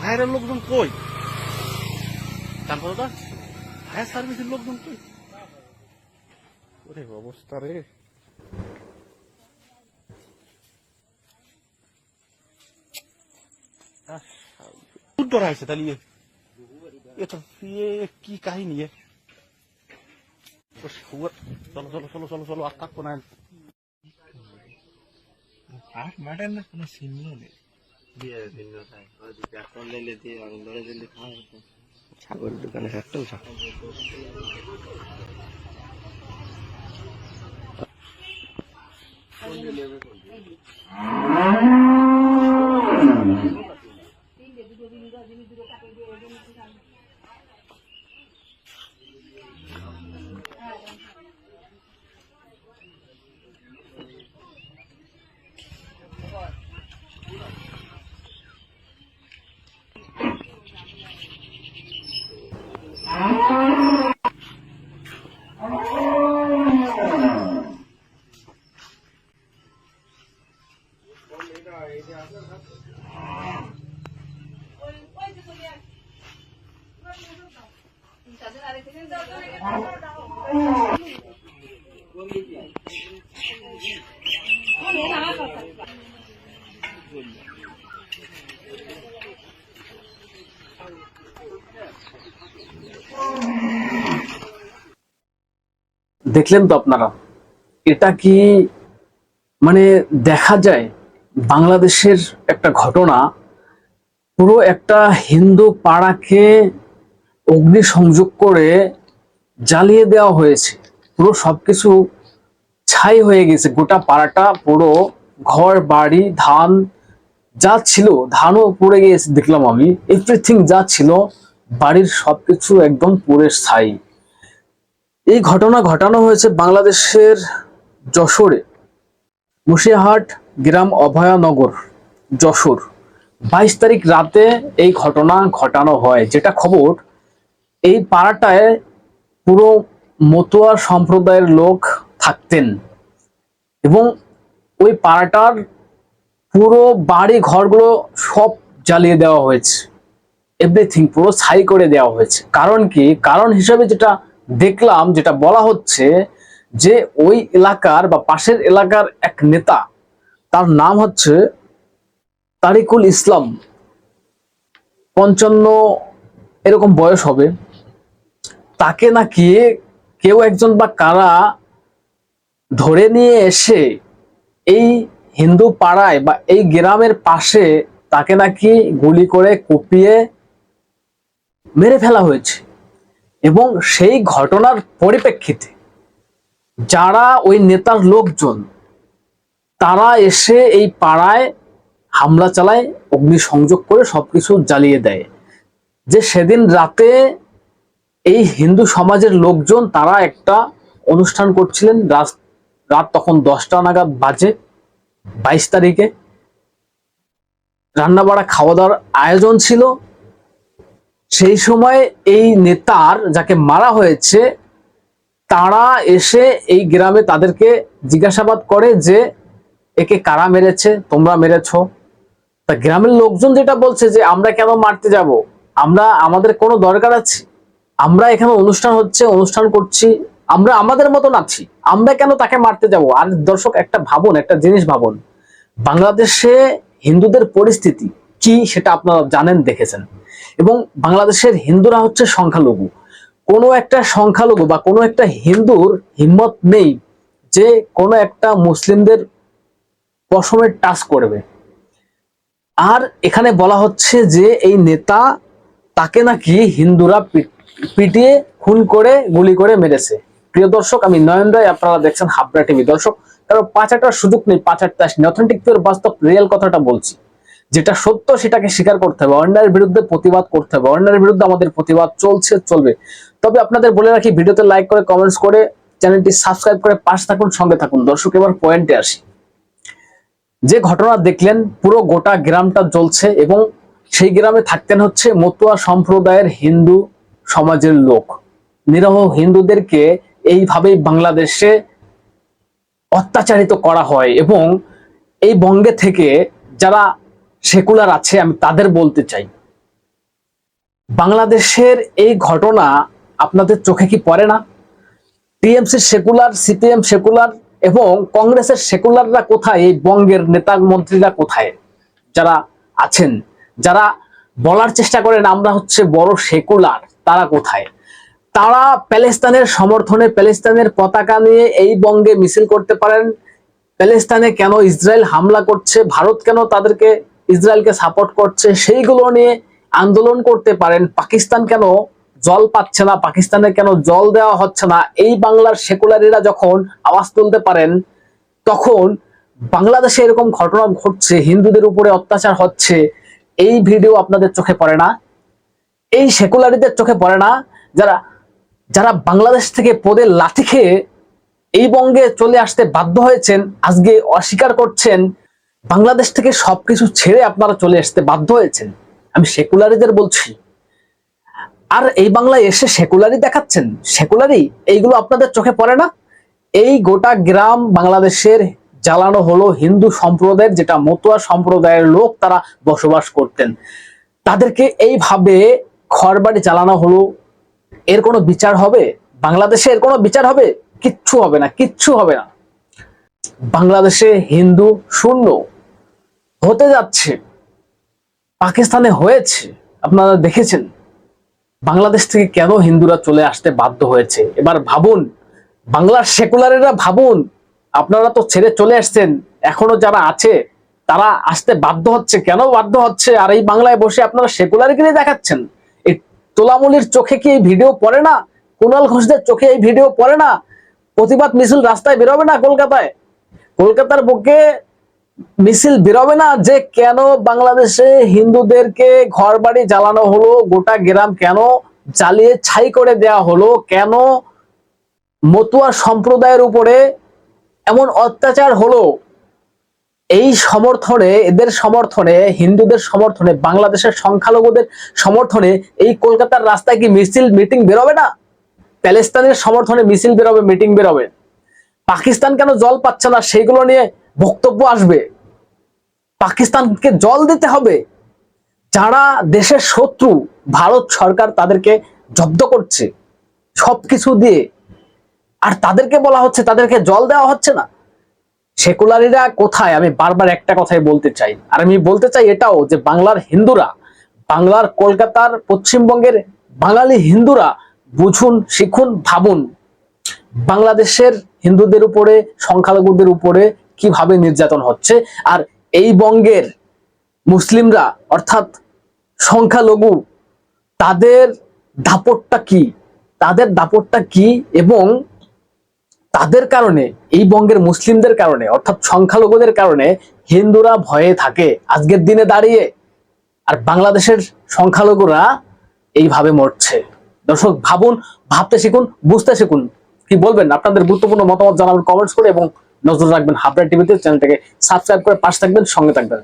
ফায়ারের লোকজন কই? তারপরে তো ফায়ার সার্ভিসের লোকজন কই? ওরে অবস্থা রে। ধরা হয়েছে তাহলে ইয়ে। এটা ইয়ে কি কাহিনী চলো চলো চলো চলো চলো আর থাকব না। আর মাঠের না কোনো চিহ্ন নেই। ছাগল দোকানে থাকতো ছাগল। দেখলেন তো আপনারা, এটা কি মানে দেখা যায় বাংলাদেশের একটা ঘটনা, পুরো একটা হিন্দু পাড়াকে অগ্নি সংযোগ করে জ্বালিয়ে দেওয়া হয়েছে। পুরো সবকিছু ছাই হয়ে গেছে। গোটা পাড়াটা, পুরো ঘর, বাড়ি, ধান, যা ছিল, ধানও পড়ে গিয়েছে দেখলাম আমি। এভরিথিং যা ছিল, বাড়ির সবকিছু একদম পুরে ছাই। এই ঘটনা ঘটানো হয়েছে বাংলাদেশের যশোরে। মুর্শিদাহাট গ্রাম অভয়ানগর যশোর। বাইশ তারিখ রাতে এই ঘটনা ঘটানো হয়। যেটা খবর, এই পাড়াটায় পুরো মতুয়া সম্প্রদায়ের লোক থাকতেন। এবং ওই পাড়াটার পুরো বাড়ি ঘরগুলো সব জ্বালিয়ে দেওয়া হয়েছে। এভরিথিং পুরো ছাই করে দেওয়া হয়েছে। কারণ কি? কারণ হিসেবে যেটা দেখলাম, যেটা বলা হচ্ছে যে ওই এলাকার বা পাশের এলাকার এক নেতা, তার নাম হচ্ছে তারিকুল ইসলাম। পঞ্চান্ন এরকম বয়স হবে। তাকে নাকি কেউ একজন বা কারা ধরে নিয়ে এসে এই হিন্দু পাড়ায় বা এই গ্রামের পাশে তাকে নাকি গুলি করে কুপিয়ে মেরে ফেলা হয়েছে। এবং সেই ঘটনার পরিপ্রেক্ষিতে যারা ওই নেতার লোকজন, তারা এসে এই পাড়ায় হামলা চালায়, অগ্নিসংযোগ করে সবকিছু জ্বালিয়ে দেয়। যে সেদিন রাতে এই হিন্দু সমাজের লোকজন, তারা একটা অনুষ্ঠান করছিলেন রাত- তখন দশটা নাগাদ বাজে, বাইশ তারিখে। রান্নাবাড়া খাওয়া দাওয়ার আয়োজন ছিল। সেই সময় এই নেতার যাকে মারা হয়েছে, তারা এসে এই গ্রামে তাদেরকে জিজ্ঞাসাবাদ করে যে, একে কারা মেরেছে? তোমরা মেরেছ? তা গ্রামের লোকজন যেটা বলছে যে, আমরা কেন মারতে যাব? আমরা, আমাদের কোনো দরকার আছে? আমরা এখানে অনুষ্ঠান হচ্ছে, অনুষ্ঠান করছি, আমরা আমাদের মতন আছি। আমরা কেন তাকে মারতে যাব? আর দর্শক, একটা ভাবুন, একটা জিনিস ভাবুন। বাংলাদেশে হিন্দুদের পরিস্থিতি কি সেটা আপনারা জানেন, দেখেছেন। এবং বাংলাদেশের হিন্দুরা হচ্ছে সংখ্যালঘু। কোনো একটা সংখ্যালঘু বা কোনো একটা হিন্দুর হিম্মত নেই যে কোনো একটা মুসলিমদের পশমের টাচ করবে। আর এখানে বলা হচ্ছে যে এই নেতা তাকে নাকি হিন্দুরা পিটিয়ে খুন করে, গুলি করে মেরেছে। প্রিয় দর্শক, আমি নয়ন রায়, আপনারা দেখছেন হাবড়া টিভি। দর্শক কারণ পাঁচাটার সুযোগ নেই পাঁচাটটা আসেনি অথেন্টিক পিওর বাস্তব রিয়েল কথাটা বলছি। যেটা সত্য, সেটাকে স্বীকার করতে হবে। অন্যায়ের বিরুদ্ধে প্রতিবাদ করতে হবে। অন্যায়ের বিরুদ্ধে আমাদের প্রতিবাদ চলছে, চলবে। তবে আপনাদের বলে রাখি, ভিডিওতে লাইক করে কমেন্টস করে, চ্যানেলটি সাবস্ক্রাইব করে পাশে থাকুন, সঙ্গে থাকুন। দর্শক, এবার পয়েন্টে আসি। যে ঘটনা দেখলেন, পুরো গোটা গ্রামটা জ্বলছে এবং সেই গ্রামে থাকতেন হচ্ছে মতুয়া সম্প্রদায়ের হিন্দু সমাজের লোক। নিরহ হিন্দুদেরকে এইভাবেই বাংলাদেশে অত্যাচারিত করা হয় এবং এই বঙ্গে থেকে যারা সেকুলার আছে, আমি তাদের বলতে চাই। বাংলাদেশের এই ঘটনা আপনাদের চোখে কি পড়ে না? টিএমসি সেকুলার, সিপিএম সেকুলার এবং কংগ্রেসের সেকুলাররা কোথায়? এই বঙ্গের নেতা মন্ত্রীরা কোথায়? যারা আছেন, যারা বলার চেষ্টা করেন, আমরা হচ্ছে বড় সেকুলার, তারা কোথায়? তারা প্যালেস্তানের সমর্থনে প্যালেস্তানের পতাকা নিয়ে এই বঙ্গে মিছিল করতে পারেন। প্যালেস্তানে কেন ইসরায়েল হামলা করছে, ভারত কেন তাদেরকে ইসরায়েলকে সাপোর্ট করছে, সেইগুলো নিয়ে আন্দোলন করতে পারেন। পাকিস্তান কেন জল পাচ্ছে না, পাকিস্তানে কেন জল দেওয়া হচ্ছে না? এই বাংলার সেকুলারিরা যখন আওয়াজ তুলতে পারেন, তখন বাংলাদেশে এরকম ঘটনা ঘটছে, হিন্দুদের উপরে অত্যাচার হচ্ছে এই ভিডিও আপনাদের চোখে পড়ে না, এই সেকুলারিদের চোখে পড়ে না, যারা যারা বাংলাদেশ থেকে পদে লাঠি খেয়ে এই বঙ্গে চলে আসতে বাধ্য হয়েছেন, আজকে অস্বীকার করছেন, বাংলাদেশ থেকে সবকিছু ছেড়ে আপনারা চলে আসতে বাধ্য হয়েছেন। আমি সেকুলারিদের বলছি। আর এই বাংলায় এসে সেকুলারি দেখাচ্ছেন? সেকুলারি এইগুলো আপনাদের চোখে পড়ে না? এই গোটা গ্রাম বাংলাদেশের জ্বালানো হলো হিন্দু সম্প্রদায়ের, যেটা মতুয়া সম্প্রদায়ের লোক তারা বসবাস করতেন। তাদেরকে এইভাবে ঘরবাড়ি চালানো হলো। এর কোনো বিচার হবে? বাংলাদেশে এর কোনো বিচার হবে? কিচ্ছু হবে না, কিচ্ছু হবে না। বাংলাদেশে হিন্দু শূন্য হতে যাচ্ছে, পাকিস্তানে হয়েছে। আপনারা দেখেছেন, বাংলাদেশ থেকে কেন হিন্দুরা চলে আসতে বাধ্য হয়েছে? এবার ভাবুন, বাংলার সেকুলারেরা ভাবুন আপনারা তো ছেড়ে চলে আসছেন, এখনও যারা আছে, তারা আসতে বাধ্য হচ্ছে। কেন বাধ্য হচ্ছে? আর এই বাংলায় বসে আপনারা সেকুলারগিরি দেখাচ্ছেন। এই তোলামুলির চোখে কি এই ভিডিও পড়ে না? কুণাল ঘোষদের চোখে এই ভিডিও পড়ে না? প্রতিবাদ মিছিল রাস্তায় বেরোবে না কলকাতায়? কলকাতার বুকে মিছিল বেরোবে না যে কেন বাংলাদেশে হিন্দুদেরকে ঘর বাড়ি জ্বালানো হলো, গোটা গ্রাম কেন জ্বালিয়ে ছাই করে দেয়া হলো, কেন মতুয়া সম্প্রদায়ের উপরে এমন অত্যাচার হলো। এই সমর্থনে, এদের সমর্থনে, হিন্দুদের সমর্থনে, বাংলাদেশের সংখ্যালঘুদের সমর্থনে এই কলকাতার রাস্তায় কি মিছিল মিটিং বেরোবে না? প্যালেস্তানের সমর্থনে মিছিল বেরোবে মিটিং বেরোবে। পাকিস্তান কেন জল পাচ্ছে না? সেইগুলো নিয়ে বক্তব্য আসবে। পাকিস্তানকে জল দিতে হবে। যারা দেশের শত্রু, ভারত সরকার তাদেরকে জব্দ করছে। সবকিছু দিয়ে আর তাদেরকে বলা হচ্ছে, তাদেরকে জল দেওয়া হচ্ছে না। সেকুলারিরা কোথায়? আমি বারবার একটা কথাই বলতে চাই। আর আমি বলতে চাই এটাও যে বাংলার হিন্দুরা, বাংলার কলকাতার পশ্চিমবঙ্গের বাঙালি হিন্দুরা বুঝুন, শিখুন, ভাবুন, বাংলাদেশের হিন্দুদের উপরে, সংখ্যালঘুদের উপরে কীভাবে নির্যাতন হচ্ছে। আর এই বঙ্গের মুসলিমরা, অর্থাৎ সংখ্যালঘু, তাদের দাপটটা কি? তাদের দাপটটা কি? এবং তাদের কারণে, এই বঙ্গের মুসলিমদের কারণে, অর্থাৎ সংখ্যালঘুদের কারণে হিন্দুরা ভয়ে থাকে আজকের দিনে দাঁড়িয়ে। আর বাংলাদেশের সংখ্যালঘুরা এইভাবে মরছে। দর্শক, ভাবুন, ভাবতে শিখুন, বুঝতে শিখুন। কি বলবেন? আপনাদের গুরুত্বপূর্ণ মতামত জানাবেন কমেন্টস করে এবং নজর রাখবেন হাবড়া টিভিতে। চ্যানেলটাকে সাবস্ক্রাইব করে পাশে থাকবেন, সঙ্গে থাকবেন।